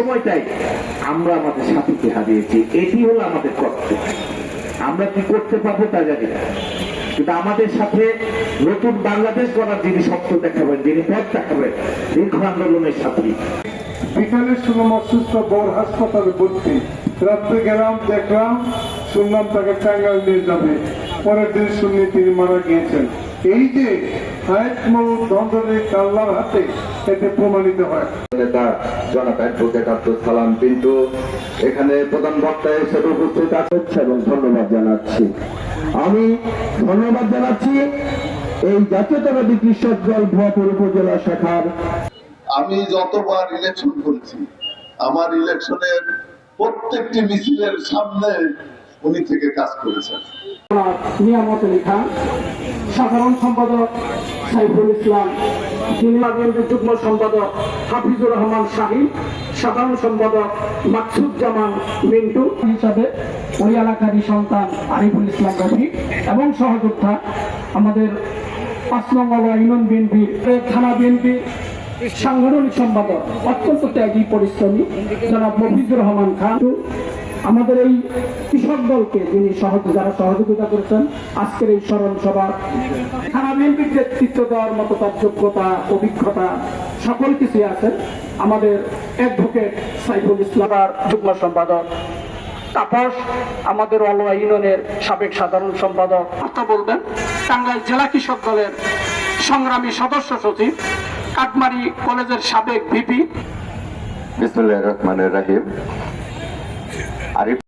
সময়টাই আমরা আমাদের সাথীকে হারিয়েছি এটি হলো আমাদের কর্তব্য। আমরা কি করতে পারব তা জানি না। কিন্তু আমাদের সাথে নতুন বাংলাদেশ গড়ার যিনি স্বপ্ন দেখাবেন, যিনি পথ দেখাবেন দীর্ঘ আন্দোলনের সাথী। বিকালে শুনলাম অসুস্থ বড় হাসপাতালে ভর্তি। রাত্রে গেলাম, দেখলাম, শুনলাম তাকে টাঙ্গাল নিয়ে যাবে। পরের দিন শুনলি তিনি মারা গিয়েছেন। এই যে হায়াত মৌল ধন্দরের হাতে এতে প্রমাণিত হয়। নেতা জনাব অ্যাডভোকেট আব্দুল সালাম পিন্টু এখানে প্রধান বক্তা হিসেবে উপস্থিত আছে এবং ধন্যবাদ জানাচ্ছি। আমি ধন্যবাদ জানাচ্ছি এই জাতীয়তাবাদী কৃষক দল ভুয়াপুর উপজেলা শাখার। আমি যতবার ইলেকশন করেছি আমার ইলেকশনের প্রত্যেকটি মিছিলের সামনে উনি থেকে কাজ করেছেন। নিয়ামত আলী খান, সাধারণ সম্পাদক সাইফুল ইসলাম বিএনপির যুগ্ম সম্পাদক হাফিজুর রহমান শাহিন সাধারণ সম্পাদক মাকসুদ জামান মিন্টু হিসাবে ওই এলাকারই সন্তান আরিফুল ইসলাম রফিক এবং সহযোদ্ধা আমাদের পাঁচ নম্বর ইউনিয়ন বিএনপির থানা বিএনপির সাংগঠনিক সম্পাদক, অত্যন্ত ত্যাগী, পরিশ্রমী জনাব মফিজুর রহমান খান। আমাদের এই কৃষক দলকে যিনি সহজ যারা সহযোগিতা করেছেন আজকের এই স্মরণ সভা থানা বিএনপির নেতৃত্ব দেওয়ার মতো তার যোগ্যতা অভিজ্ঞতা সকল কিছুই আছে। আমাদের অ্যাডভোকেট সাইফুল ইসলাম আর যুগ্ম সম্পাদক তাপস আমাদের অলওয়া ইউনিয়নের সাবেক সাধারণ সম্পাদক। কথা বলবেন টাঙ্গাইল জেলা কৃষক দলের সংগ্রামী সদস্য সচিব কাটমারি কলেজের সাবেক ভিপি। বিসমুল্লাহ রহমানের রাহিম। Arif